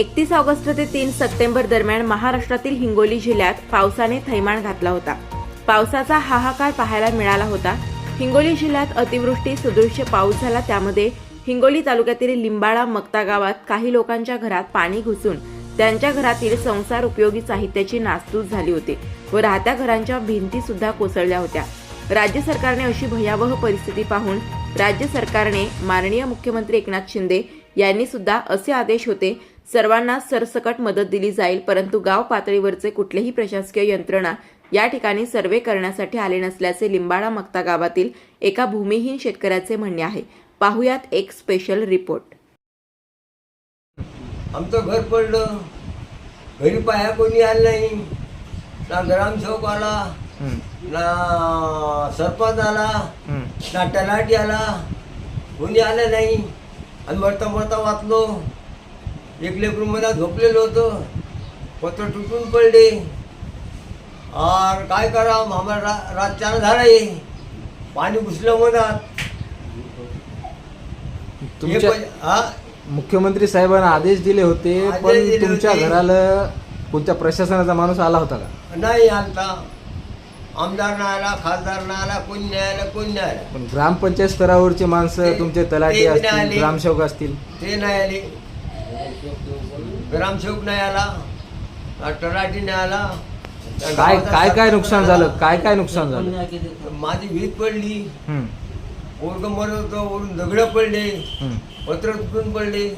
एकतीस ऑगस्ट ते तीन सप्टेंबर दरम्यान महाराष्ट्रातील हिंगोली जिल्ह्यात पावसाने थैमान घातला होता. पावसाचा हाहाकार पाहायला मिळाला होता. हिंगोली जिल्ह्यात अतिवृष्टी सदृश्य पाऊस झाला त्यामध्ये हिंगोली तालुक्यातील लिंबाळा मक्ता गावात काही लोकांच्या घरात पाणी घुसून त्यांच्या घरातील संसार उपयोगी साहित्याची नासधूस झाली होती व राहत्या घरांच्या भिंती सुद्धा कोसळल्या होत्या. राज्य सरकारने अशी भयावह परिस्थिती पाहून राज्य सरकारने माननीय मुख्यमंत्री एकनाथ शिंदे यांनी सुद्धा असे आदेश होते सर्वांना सरसकट मदत दिली जाईल परंतु गाव पातळीवरचे कुठलेही प्रशासकीय यंत्रणा या ठिकाणी सर्वे करण्यासाठी आले नसल्याचे लिंबाळा मक्ता गावातील एका भूमिहीन शेतकऱ्याचे म्हणणे आहे. पाहुयात एक स्पेशल रिपोर्ट आमचं घर पडलं. घरी पाया कोणी आलं नाही. ना ग्रामसेवक आला. ना सरपंच आला. ना तलाठी आला. कोणी आलं नाही. आणि मरता मरता वाचलो. एक लेकरू मध्ये झोपलेलो होतो. पत्र तुटून पडले. और काय करा आम्हाला रा रातच्यानं झालंय पाणी घुसलं मधात तुमच्या पण- हा? मुख्यमंत्री साहेबांना आदेश दिले होते आदेश पण दिले तुमच्या होते. घराला कोणत्या प्रशासनाचा माणूस आला होता का? नाही आलता. आमदार नाही आला खासदार नाही आला कोणी नाही आला कोणी नाही आला. पण ग्रामपंचायत स्तरावरची माणसं ते- तुमचे तलाठी ते बी नाही असतील. ग्रामसेवक असतील? ते नाही आले. ग्रामसेवक नाही आला? तलाठी नाही आला? काय काय काय नुकसान झालं. काय काय नुकसान झालं? माझी वीज पडली. हम्म, पोरग मरत होतं वरून दगड पडले. हम्म, पत्र तुटून पडले.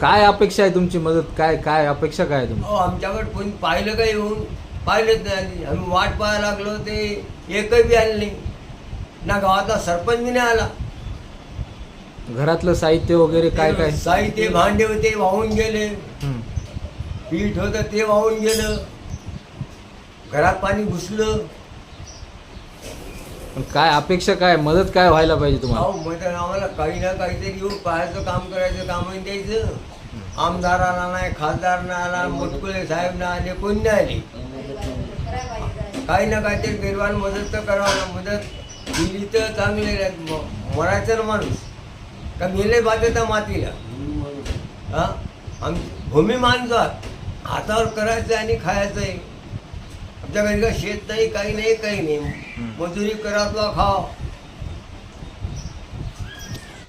काय अपेक्षा आहे तुमची मदत? काय काय अपेक्षा काय आहे तुमची? अहो आमच्याकडे कोणी पाहिलं का येऊन? पाहिलेच नाही आधी. आम्ही वाट पाहायला लागलो ते एकही बी आले नाही. ना गावाचा सरपंच बी नाही आला. घरातलं साहित्य वगैरे काय काय? साहित्य भांडे होते वाहून गेले. पीठ होतं ते वाहून गेलं. घरात पाणी घुसलं. पण काय अपेक्षा काय? मदत काय व्हायला पाहिजे तुम्हाला? अहो मग आम्हाला काही ना काहीतरी येऊन पाहायचं काम करायचं काम द्यायचं. आमदार आला नाही खासदार नाही आला मुटकुळे साहेब नाही आले कोणी नाही आले. काही ना काहीतरी गरीबांना मदत तर करावं ना मदत दिली तर चांगले मरायचं ना माणूस. का मेले बाधे तर मातीला हा? आम भूमी आहात. हातावर करायचं आणि खायचं आहे आमच्या घरी का शेत नाही काही नाही काही नाही. मजुरी करा तुला खाव.